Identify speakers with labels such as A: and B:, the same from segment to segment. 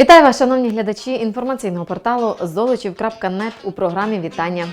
A: Вітаю вас, шановні глядачі інформаційного порталу золочів.нет у програмі Вітання.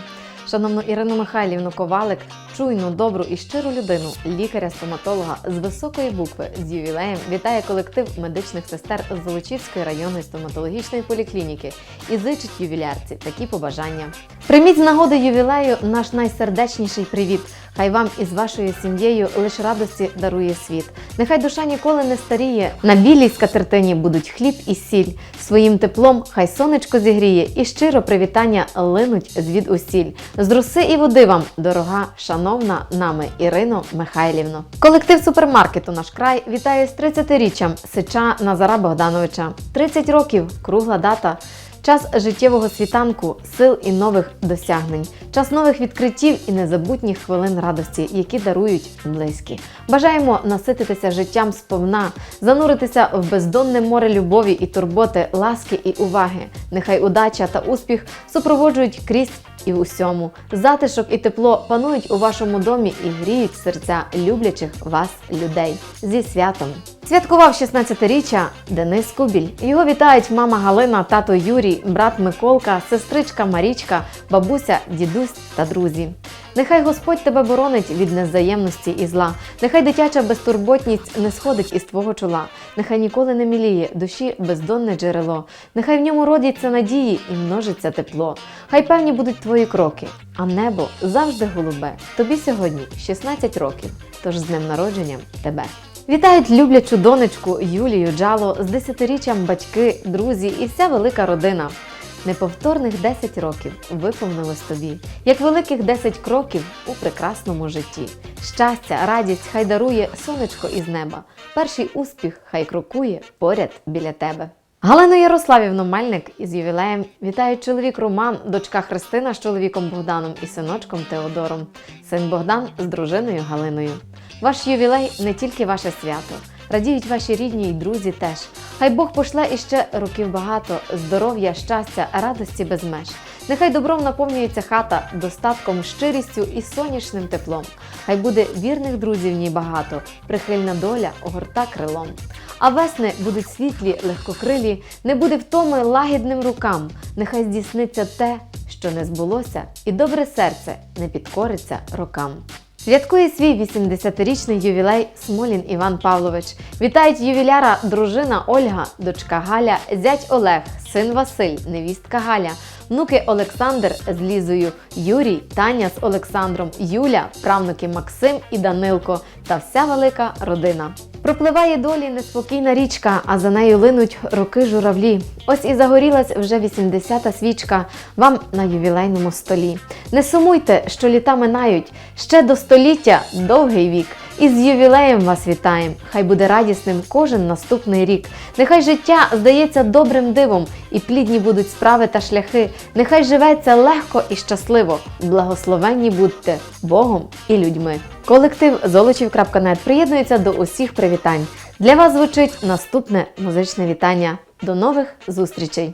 A: Шановну Ірину Михайлівну Ковалик, чуйну, добру і щиру людину, лікаря-стоматолога з високої букви з ювілеєм вітає колектив медичних сестер Золочівської районної стоматологічної поліклініки і зичить ювілярці такі побажання. Прийміть з нагоди ювілею наш найсердечніший привіт. Хай вам із вашою сім'єю лише радості дарує світ. Нехай душа ніколи не старіє. На білій скатертині будуть хліб і сіль. Своїм теплом хай сонечко зігріє і щиро привітання линуть звід усіль. З руси і води вам, дорога, шановна нами Ірино Михайлівно. Колектив супермаркету наш край вітає з 30-річчям Сича Назара Богдановича. 30 років кругла дата. Час життєвого світанку, сил і нових досягнень, час нових відкриттів і незабутніх хвилин радості, які дарують близькі. Бажаємо насититися життям сповна, зануритися в бездонне море любові і турботи, ласки і уваги. Нехай удача та успіх супроводжують крізь і в усьому. Затишок і тепло панують у вашому домі і гріють серця люблячих вас людей. Зі святом! Святкував 16-річчя Денис Кубіль. Його вітають мама Галина, тато Юрій, брат Миколка, сестричка Марічка, бабуся, дідусь та друзі. Нехай Господь тебе боронить від невзаємності і зла. Нехай дитяча безтурботність не сходить із твого чола. Нехай ніколи не міліє душі бездонне джерело. Нехай в ньому родяться надії і множиться тепло. Хай певні будуть твої кроки, а небо завжди голубе. Тобі сьогодні 16 років. Тож з днем народження тебе. Вітають люблячу донечку Юлію Джало з 10-річчям батьки, друзі і вся велика родина. Неповторних 10 років виповнилось тобі, як великих 10 кроків у прекрасному житті. Щастя, радість хай дарує сонечко із неба. Перший успіх хай крокує поряд біля тебе. Галину Ярославівну Мельник із ювілеєм вітають чоловік Роман, дочка Христина з чоловіком Богданом і синочком Теодором, син Богдан з дружиною Галиною. Ваш ювілей не тільки ваше свято. Радіють ваші рідні й друзі теж. Хай Бог пошле іще років багато, здоров'я, щастя, радості без меж. Нехай добром наповнюється хата достатком, щирістю і сонячним теплом. Хай буде вірних друзів ній багато, прихильна доля огорта крилом. А весни будуть світлі, легкокрилі, не буде втоми лагідним рукам. Нехай здійсниться те, що не збулося, і добре серце не підкориться рокам. Святкує свій 80-річний ювілей Смолін Іван Павлович. Вітають ювіляра дружина Ольга, дочка Галя, зять Олег, син Василь, невістка Галя, внуки Олександр з Лізою, Юрій, Таня з Олександром, Юля, правнуки Максим і Данилко та вся велика родина. Пропливає долі неспокійна річка, а за нею линуть роки журавлі. Ось і загорілась вже 80-та свічка вам на ювілейному столі. Не сумуйте, що літа минають, ще до століття довгий вік. І з ювілеєм вас вітаєм! Хай буде радісним кожен наступний рік. Нехай життя здається добрим дивом, і плідні будуть справи та шляхи. Нехай живеться легко і щасливо. Благословенні будьте Богом і людьми. Колектив Золочів.нет приєднується до усіх привітань. Для вас звучить наступне музичне вітання. До нових зустрічей!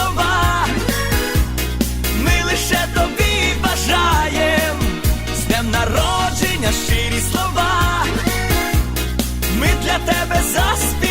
B: Тебе